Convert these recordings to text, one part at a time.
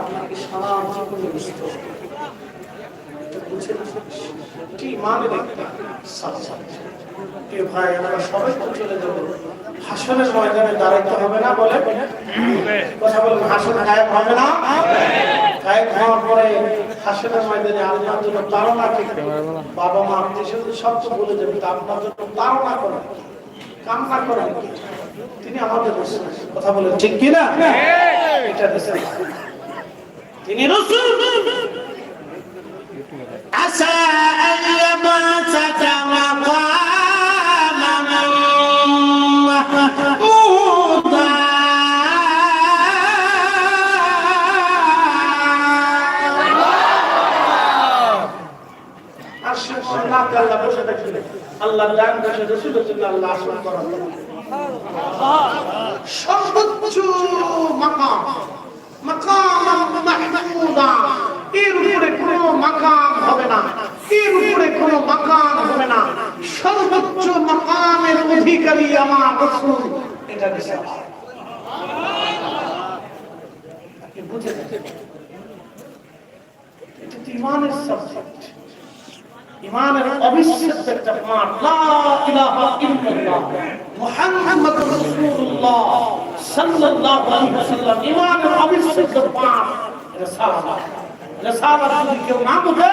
আপনাকে সারা জীবন বলে। কথা বলেন হাসন গায়েব না? বাবা মা আত্মীয় স্বজন সব বলে যাবে তা আপনার জন্য তাড়না করেন। কান্না করেন। তিনি আমাদের কথা বলেন, ঠিক কিনা? এটা তিনি রসুল আসা আল্লামা সাতামা আল্লাহ দান করে রসুলের জন্য আল্লাহ আসন করা সর্বোচ্চ মাকাম এর উপরে কোনো মাকাম হবে না। এর উপরে কোনো মাকাম হবে না। সর্বোচ্চ মাকামের অধিকারী আমার রসুল। এটা দেশে বুঝে? এটা ইমানের সাবজেক্ট ইমানের অবিচ্ছেদ্য একটা পাঠ লা ইলাহা ইল্লাল্লাহ। মুহাম্মাদুর রাসূলুল্লাহ। সাল্লাল্লাহু আলাইহি ওয়াসাল্লাম ইমানের অবিচ্ছেদ্য পাঠ রিসালাত। রিসালাত যদি কেউ না বুঝে,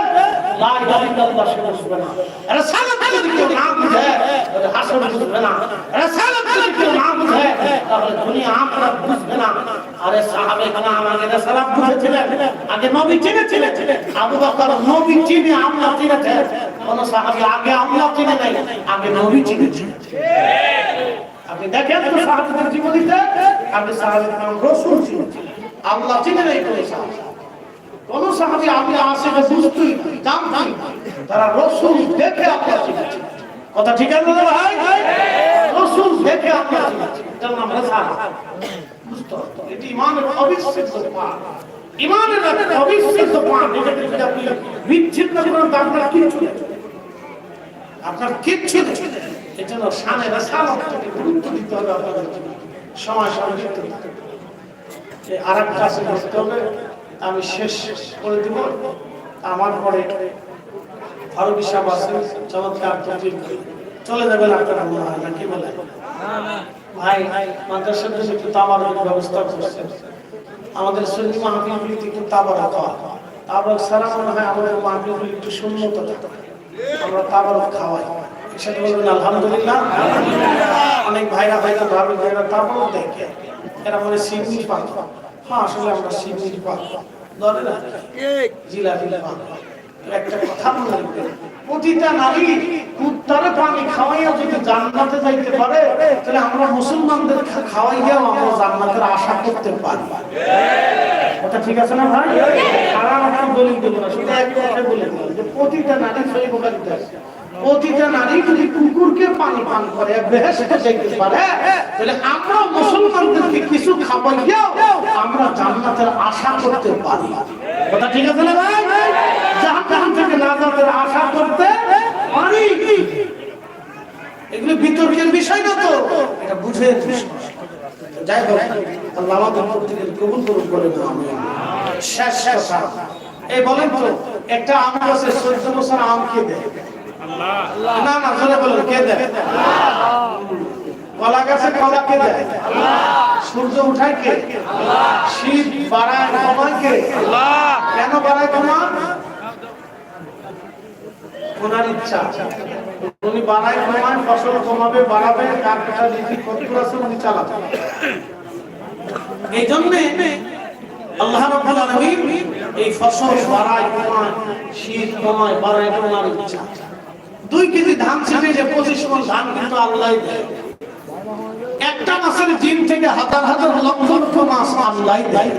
লা ইলাহা ইল্লাল্লাহ, সে বুঝবে না। রিসালাত যদি কেউ না বুঝে, তাহলে হাসন বুঝবে না। রিসালাত যদি কেউ না বুঝে, তাহলে দুনিয়া আখিরাত বুঝবে না। আরে সাহাবে কালাম আগে রিসালাত বুঝেছিলেন? আগে নবী চিনেছিলেন? আবু বকর নবী চিনে আল্লাহ কোন নাই, আগে নবী চিনেছেন। আপনি দেখেন তো সাহাবীদের জীবনীতে, আপনি সাহাবীর নাম রসুল চিনেছেন আল্লাহ চিনে নাই কোন সাহাবী। কোন সাহাবী আপনি আশেপাশে বুঝতেই জানতেই তারা রসুল দেখে আল্লাহ চিনেছেন কথা ঠিক আছে না ভাই? রসুল দেখে আল্লাহ চিনেছেন এটার নাম রেসালা বুঝতে হবে। এটি ইমানের অবিচ্ছেদ্য পাঠ ইমানের একটা অবিচ্ছেদ্য পাঠ এটাকে যদি আপনি বিচ্ছিন্ন করেন, তো আপনার কিচ্ছু। আপনার কিচ্ছু নেই। এজন্য সামনে রাসালতকে গুরুত্ব দিতে হবে আপনাদের সময় সময় দিতে হবে আর একটা আছে বলতে হবে। আমি শেষ করে দিব। আমার পরে ফারুক সাহেব আছেন। চমৎকার চলে যাবেন আপনারা মনে হয় না, কি বলে ভাই, মাদ্রাসার জন্য একটু তাবারক ব্যবস্থা করছেন। আমাদের সন্নি মাহফিলগুলিতে একটু তাবারক হয় তাবারক ছাড়া মনে হয় আমাদের মাহফিলগুলি একটু শূন্যতা আমরা তাবারক খাওয়াই। সেটা বলবেন আলহামদুলিল্লাহ। অনেক ভাইরা হয়তো ভাবে যে এরা দেখে এরা মনে সিমনি পাক হ্যাঁ আসলে আমরা সিমনি পাক ধরে না? জিলাপি পাক একটা কথা মনে রাখবেন প্রতিটা নারী কুত্তারে পানি খাওয়াইয়া যদি জান্নাতে যাইতে পারে তাহলে আমরা মুসলমানদের খা- খাওয়াইয়াও আমরা জান্নাতের আশা করতে পারি। ওটা ঠিক আছে না ভাই? দলিল দেবো না? সেটা এক কথায় বলে দিলাম যে প্রতিটা নারী সই প্রতিটা নারী যদি কুকুরকে পানি পান করে, বেহেশতে যাইতে পারে, তাহলে আমরা মুসলমানদেরকে কিছু খাবার খাওয়াইয়াও আমরা জান্নাতের আশা করতে পারি। কথা ঠিক আছে না ভাই? থেকে আশা করতে পারি। এগুলো বিতর্কের বিষয় না তো, এটা বুঝে যাই হোক, আল্লাহ আমাদের প্রত্যেকের কবুল করুন দাও আমি শেষ কথা। এই বলেন তো, একটা আম গাছে চোদ্দ বছর আম কে দেয়? ফসল এই জন্যে আল্লাহ এই ফসল বাড়ায় কমায় শীত কমায় বাড়ায় ওনার ইচ্ছা। দুই কেজি ধান ছিটে যে পঁচিশ মন ধান কিন্তু আল্লাহ একটা মাসের দিন থেকে হাজার হাজার লক্ষ লক্ষ আল্লাহ দেয়।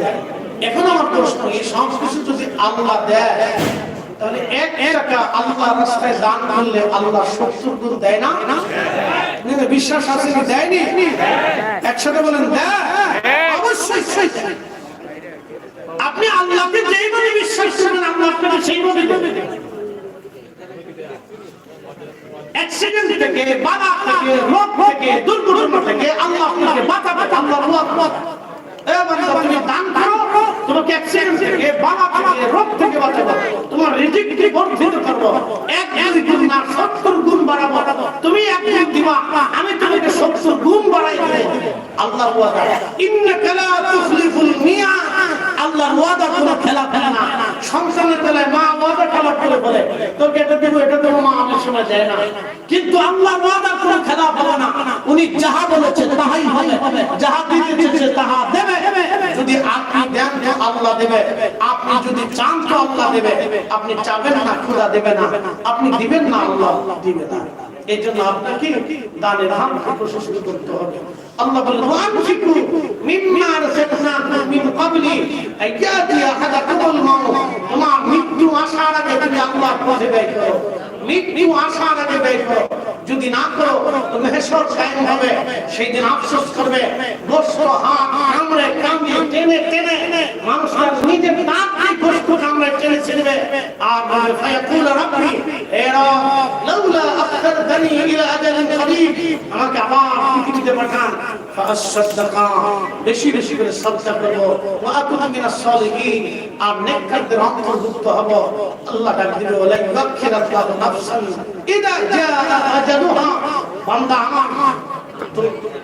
এখন আমার প্রশ্ন, এই সব কিছু যদি আল্লাহ দেয়, তাহলে এক টাকা আল্লাহ রাস্তায় দান আল্লাহ সত্তর গুণ দেয় না? বিশ্বাস আছে কি দেয়নি? একসাথে বলেন অবশ্যই আপনি আল্লাহকে যেইভাবে বিশ্বাস করবেন, আল্লাহ আপনাকে সেইভাবে অ্যাক্সিডেন্ট থেকে বাধা থেকে, রোগ থেকে, দুর্ঘটনা থেকে আল্লাহ আপনাকে বাঁচাবে, আল্লাহ রোগ আমি তোমাকে সত্তর গুণ বাড়াই দেবো আল্লাহর ওয়াদা। লা তুখলিফুল মিয়াদ আল্লাহর ওয়াদা কোনো খেলা না। সংসারের মা ওয়াদা খেলা করে বলে, তোকে এটা এটা মা অনেক সময় দেয় না। কিন্তু আল্লাহর ওয়াদা কোনো খেলা না। উনি যাহা বলেছে তাহাই হবে। যাহা দিতে তাহা দেবে। যদি আপনি দেন তো আল্লাহ দেবে। আপনি যদি চান তো আল্লাহ দেবে। আপনি চাবেন না খোদা দেবে না। আপনি দিবেন না, আল্লাহ দিবে না। এই জন্য আপনাকে দানের হাত প্রশস্ত করতে হবে। আল্লাহ বলেন, ওয়ানফিকু মিম্মা রাযাকনাকুম মিন ক্বাবলি আইয়াতি আহাদাকুমুল মাউত। তোমার মৃত্যু আসার আগে তুমি আল্লাহর পথে ব্যয় করো। মৃত্যু আসার আগে ব্যয় করো। যদি না করো, তো মেহসর কায়েম হবে সেই দিন আফসোস করবে। গোস্ত হাত কামড়ে কামড়ে টেনে টেনে মানুষ আর নিজে দাঁত দিয়ে গোস্ত কামড়ে বলবে ফায়াকুল রাব্বি এ রব লাউলা আখরতনি ইলা আজালিন করিব আমাকে আবার পৃথিবীতে পাঠান। ফাসাদদাকা বেশি বেশি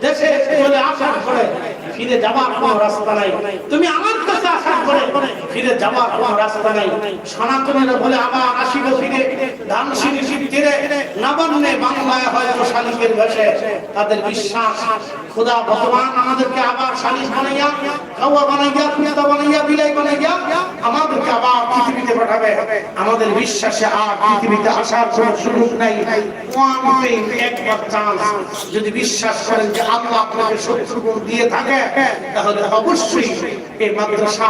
দেশে চলে আসার পরে ফিরে যাবার কোনো রাস্তা নাই। তুমি আমার ফিরে যাবার রাস্তা নাই। সনাতনের বলে, আবার আসিব ফিরে। বাংলায় হয়তো শালিকের তাদের বিশ্বাস, খোদা ভগবান আমাদেরকে আবার বানাইয়া বানাইয়া কুত্তা বানাইয়া, বিলাই বানাইয়া আমাদেরকে আবার পৃথিবীতে পাঠাবে। আমাদের বিশ্বাসে আর পৃথিবীতে আসার কোনো সুযোগ নাই। একবার চান্স যদি বিশ্বাস করেন যে আল্লাহ আপনাকে গুণ দিয়ে থাকে, তাহলে অবশ্যই এই মাদ্রাসার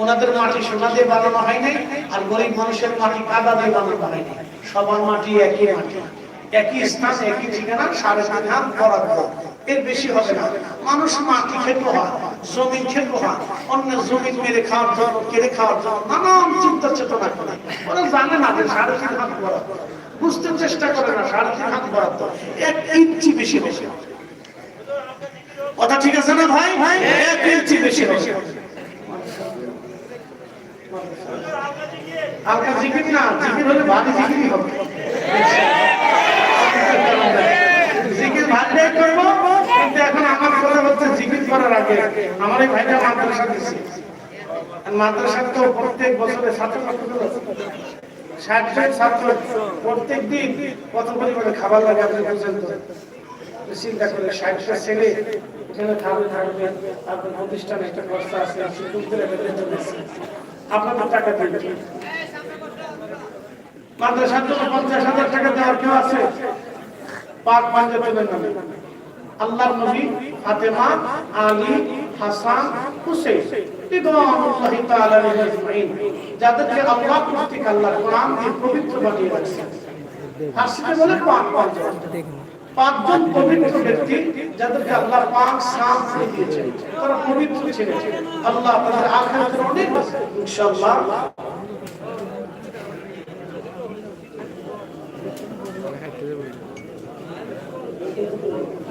ওনাদের মাটি সোনা দিয়ে বানানো হয় নাই, আর গরিব মানুষের মাটি কাদা দিয়ে বানানো হয় নাই। সবার মাটি একই মাটি। একই স্থান, একই ঠিকানা, সাড়ে তিন হাত বরাদ্দ। এর বেশি হবে না। মানুষ মাটি খেতে হয় জমিন খেতে হয়, অন্যের জমিন মেরে খাওয়ার জন্য, কেড়ে খাওয়ার জন্য নানান চিন্তা চেতনা করে। ওরা জানে না যে সাড়ে তিন হাত বরাদ্দ। বুঝতে চেষ্টা করে না সাড়ে তিন হাত বরাদ্দ। এক ইঞ্চি বেশি বেশি কথা ঠিক আছে না ভাই? ভাই এক ইঞ্চি বেশি বেশি হালকা জিকির না, জিকির হলে ভারী জিকিরই হবে। আমার কথা করার আগে মাদ্রাসা মাদ্রাসা তো প্রত্যেক বছরে ছাত্র প্রত্যেক দিন কত পরিমাণে খাবার লাগে আপনি চিন্তা করে ষাটটা ছেলে এখানে থাকবে থাকবে আপনার প্রতিষ্ঠানে একটা খরচা আছে আপনাদের টাকা দিবেন মাদ্রাসার জন্য পঞ্চাশ হাজার টাকা দেওয়ার কেউ আছে? পাক পাঞ্জাবের নামে। আল্লাহর নবী ফাতেমা, আলী, হাসান হুসেন আল্লাহ পাঁচজন পবিত্র ব্যক্তি যাদেরকে আল্লাহ পবিত্র ছিলেন। আল্লাহ Gracias.